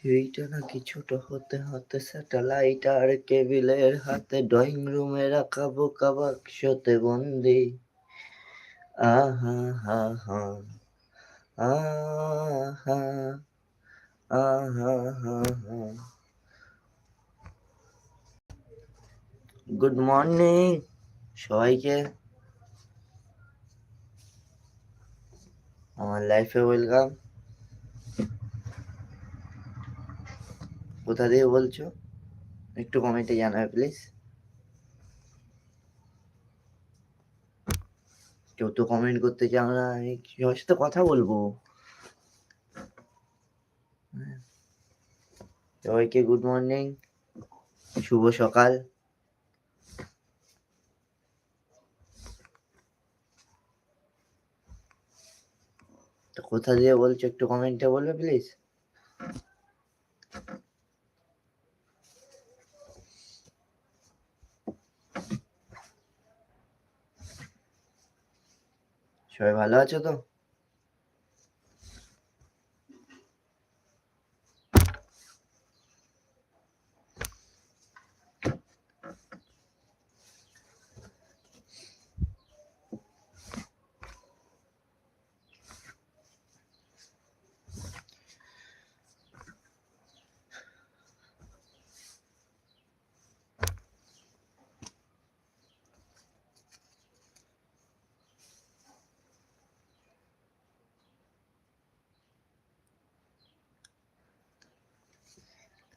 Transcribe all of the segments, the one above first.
পৃথিবীটা নাকি ছোট হতে হতে স্যাটেলাইট আর কেবিলের হাতে ড্রয়িং রুমে রাখা বোকা বাক্সতে বন্দি। আহা, হা হা, আহা আহা, হা হা। গুড মর্নিং সবাইকে। আমার লাইফে ওয়েলকাম কোথা দিয়ে বলছো? একটু কমেন্টে জানাবে প্লিজ কেউ তো কমেন্ট করতে চাও না, আমি সাথে কথা বলব? হ্যাঁ। সবাইকে গুড মর্নিং শুভ সকাল। কোথা দিয়ে বলছো একটু কমেন্টে বলবে প্লিজ সবাই ভালো আছো তো?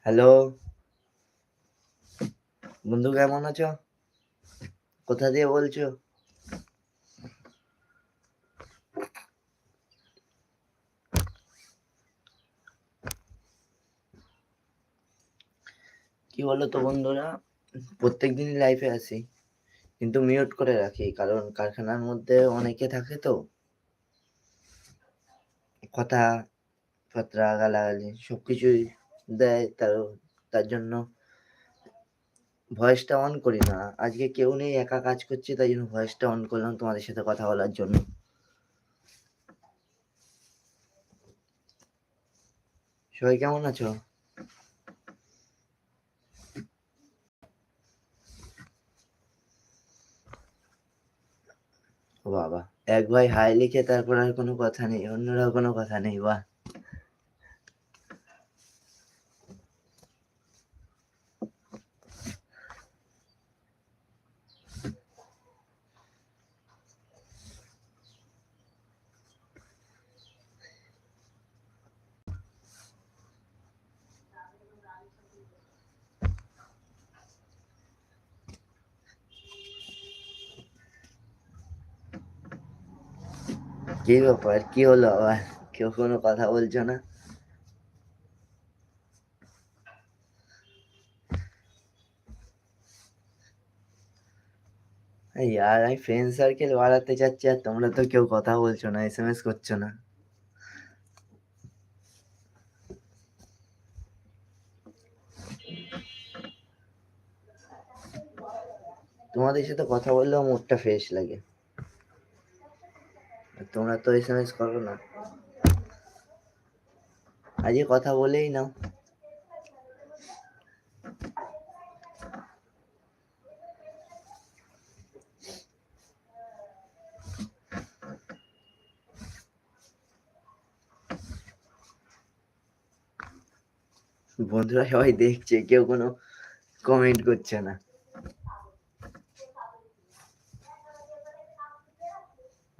হ্যালো। বন্ধু কেমন আছো? কোথা দিয়ে বলছো? কি বলো তো বন্ধুরা? প্রত্যেক দিনই লাইফে আসি, কিন্তু মিউট করে রাখি, কারণ কারখানার মধ্যে অনেকে থাকে তো। কথা ফাতরা গালাগালি, সবকিছুই দেয়, তার তার জন্য ভয়েসটা অন করি না। আজকে কেউ নেই, একা কাজ করছি, তাই জন্য ভয়েসটা অন করলাম তোমাদের সাথে কথা বলার জন্য। সবাই কেমন আছো? বাবা, এক ভাই হাই লিখে তারপর আর কোনো কথা নেই, অন্যরাও কোনো কথা নেই, বাহ। কি ব্যাপার? কি হলো আবার? কেউ কোনো কথা বলছো না? আর আমি ফ্রেন্ড সার্কেল বাড়াতে চাচ্ছি আর তোমরা তো কেউ কথা বলছো না এসএমএস করছ না। তোমাদের সাথে কথা বললেও মুডটা ফ্রেশ লাগে। তোমরা তো এসএমএস করো না। আজকে কথা বলেই নাও। বন্ধুরা সবাই দেখছে, কেউ কোনো কমেন্ট করছে না।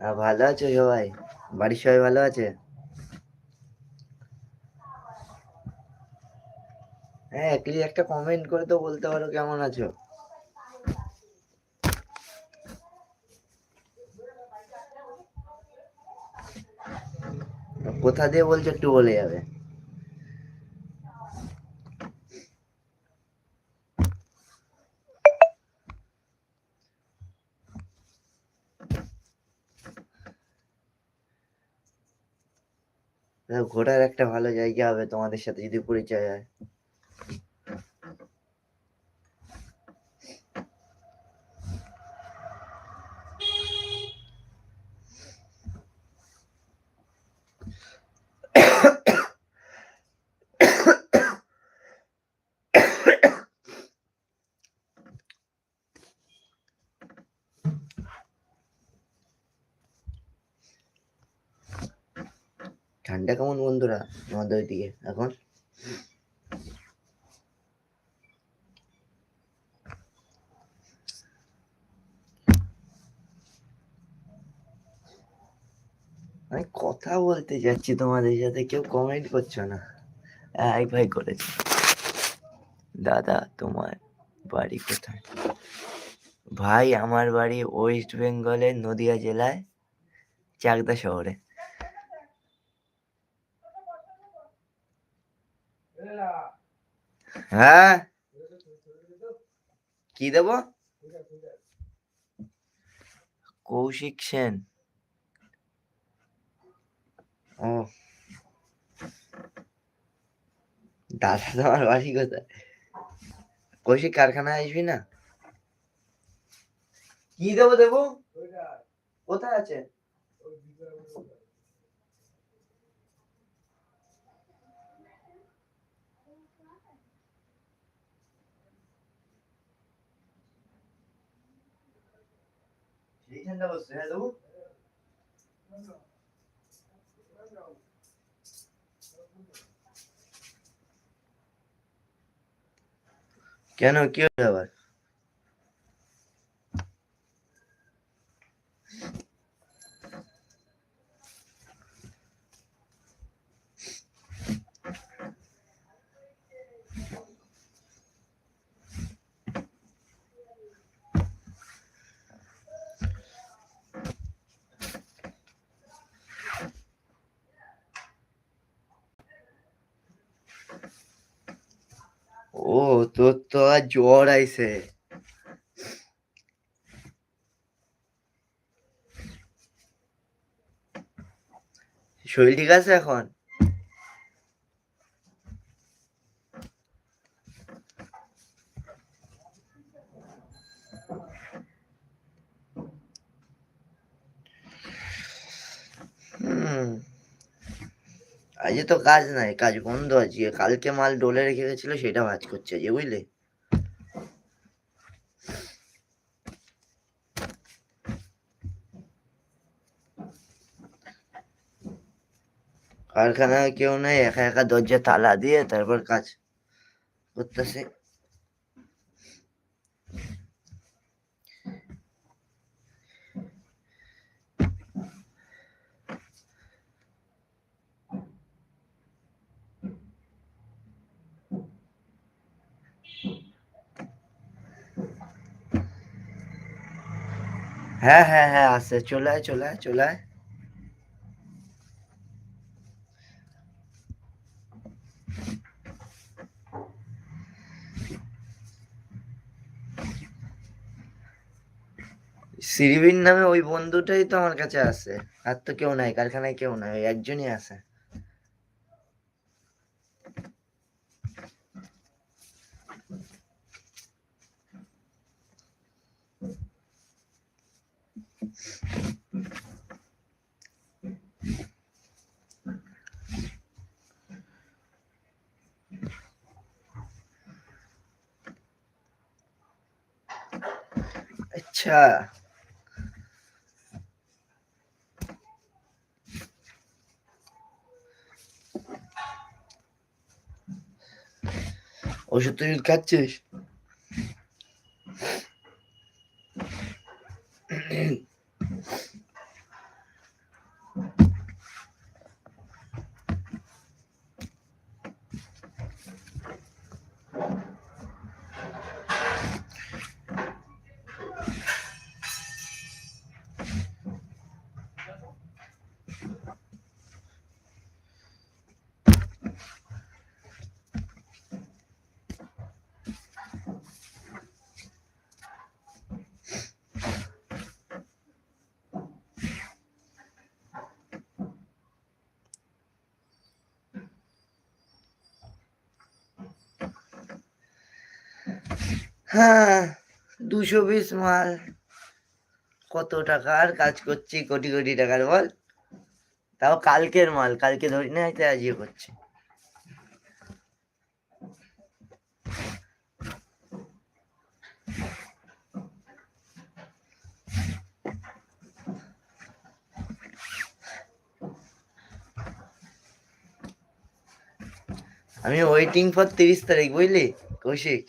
ভালো আছো সবাই বাড়ির সবাই ভালো আছে? হ্যাঁ একটা কমেন্ট করে তো বলতে পারো কেমন আছো? কোথা দিয়ে বলছো একটু বলে যাবে। ঘোরার একটা ভালো জায়গা হবে তোমাদের সাথে যদি পরিচয় হয়। ঠান্ডা কেমন বন্ধুরা আমাদের ওইদিকে, এখন? আমি কথা বলতে যাচ্ছি, তোমাদের সাথে কেউ কমেন্ট করছ না। এক ভাই করেছে। দাদা, তোমার বাড়ি কোথায়? ভাই, আমার বাড়ি ওয়েস্ট বেঙ্গলের নদিয়া জেলায়, চাকদা শহরে। হ্যাঁ? কি দেব? কৌশিক সেন। ও। দাদা তোমার বাড়ি কোথায়? কৌশিক, কারখানায় আসবি না? কি দেবো দেবো? কোথায় আছে এইখানটা বসছে হ্যাঁ কেন কি হবে আবার ও তোর তো আর জ্বর আইছে শরীর ঠিক আছে এখন তো কাজ নাই, কাজ বন্ধ আছে। কালকে মাল ডোলে রেখে গেছিল, সেটা ভাজ করছে যে, বুঝলে? কারখানায় কেউ নেই, একা একা দরজা তালা দিয়ে তারপর কাজ করতেছে। হ্যাঁ হ্যাঁ হ্যাঁ আসে চলে আয় চলে আয় চলে আয়। সিরিবিন নামে ওই বন্ধুটাই তো আমার কাছে আছে। আর তো কেউ নাই, কারখানায় কেউ নাই, ওই একজনই আছে। Hoje eu tô indo com. হ্যাঁ। দুশো বিশ মাল। কত টাকার কাজ করছি, কোটি কোটি টাকার বল। তাও কালকের মাল, কালকে ধরি না হয়তো আজকে করছি। আমি ওয়েটিং ফর তিরিশ তারিখ, বুঝলি? কৌশিক?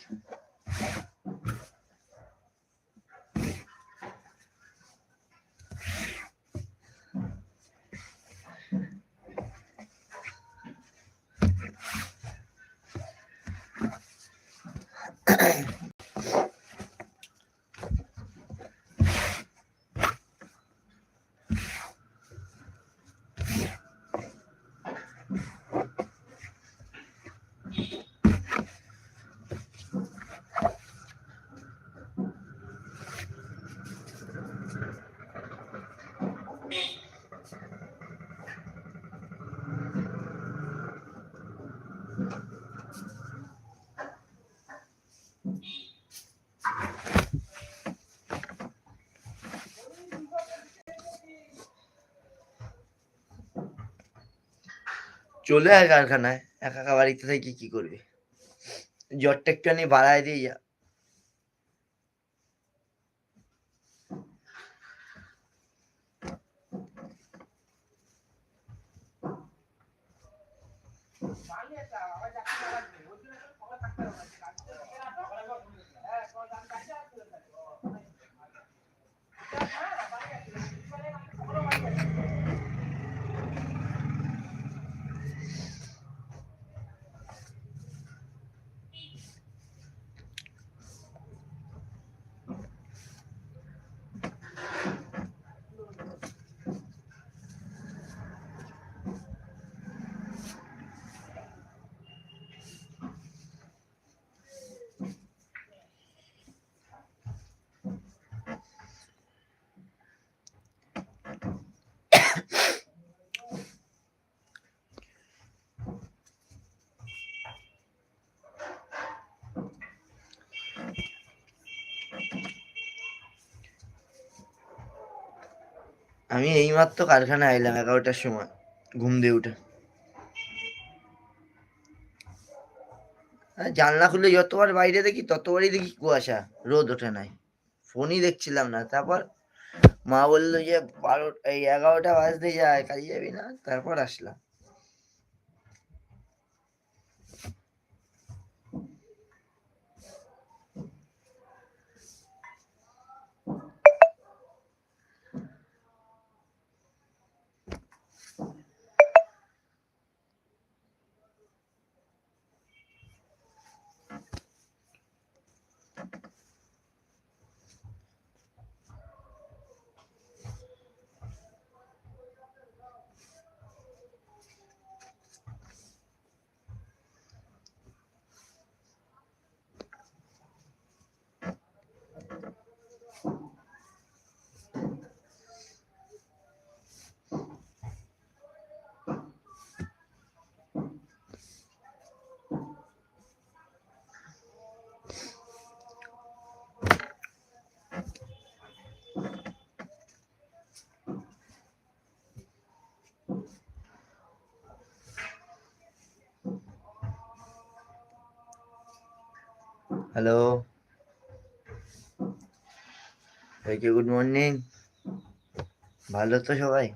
Okay. চলে আয় কারখানায় একা একা বাড়িতে থেকে কি করবি? জ্বরটা একটুখানি বাড়ায় দিয়ে যা আমি এইমাত্র কারখানায় আইলাম, এগারোটার সময়, ঘুম দিয়ে উঠে। জানলা খুলে যতবার বাইরে দেখি, ততবারই দেখি কুয়াশা, রোদ ওঠে নাই। ফোনই দেখছিলাম না। তারপর মা বলল যে, বারো এই এগারোটা বাজতে যায়, কাজে যাবি না? তারপর আসলাম। হ্যালো গুড মর্নিং ভালো তো সবাই?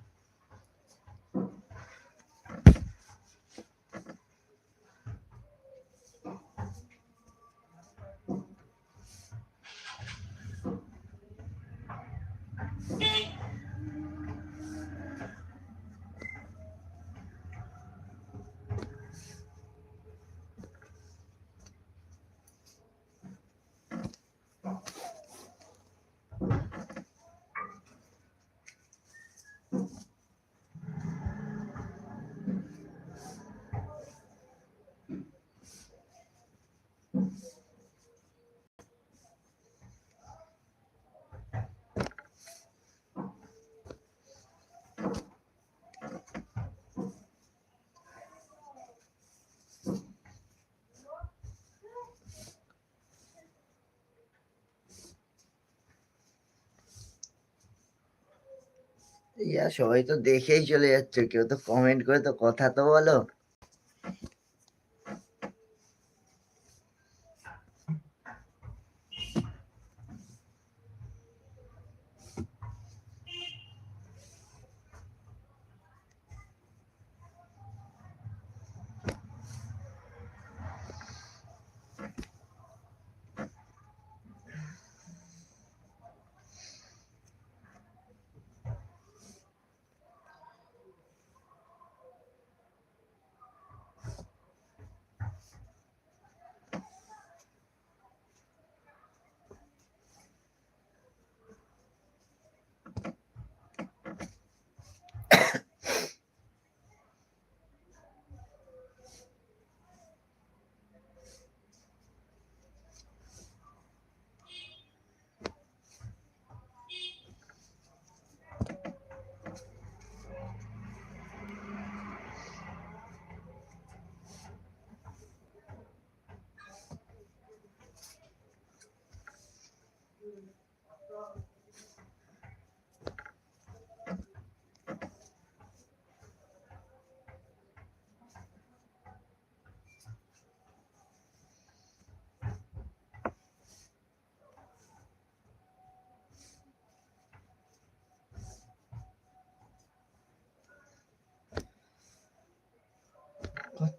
ইয়া সবাই তো দেখেই চলে যাচ্ছে। কেউ তো কমেন্ট করে তো কথা তো বলো।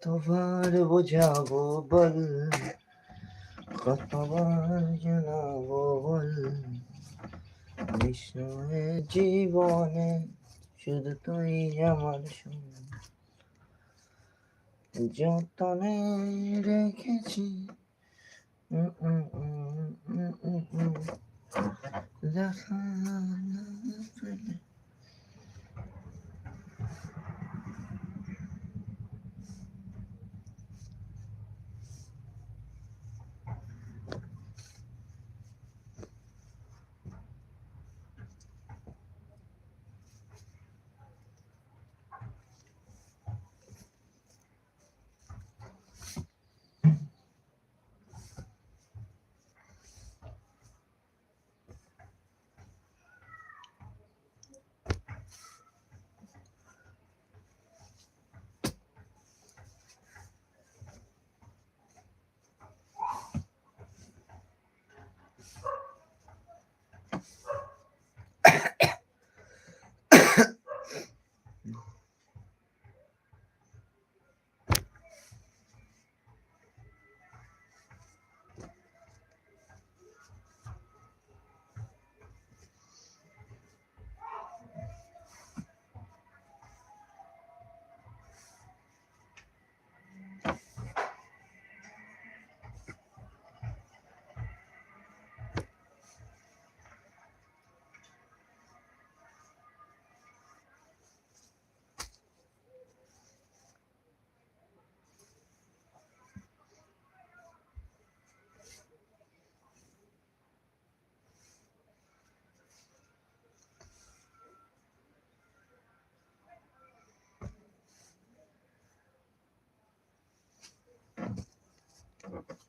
কতবার বোঝাবো বল কতবার জানাব বল বিষ্ণুয়ে জীবনে শুধু তুই আমার। যতনে রেখেছি। দেখা Okay.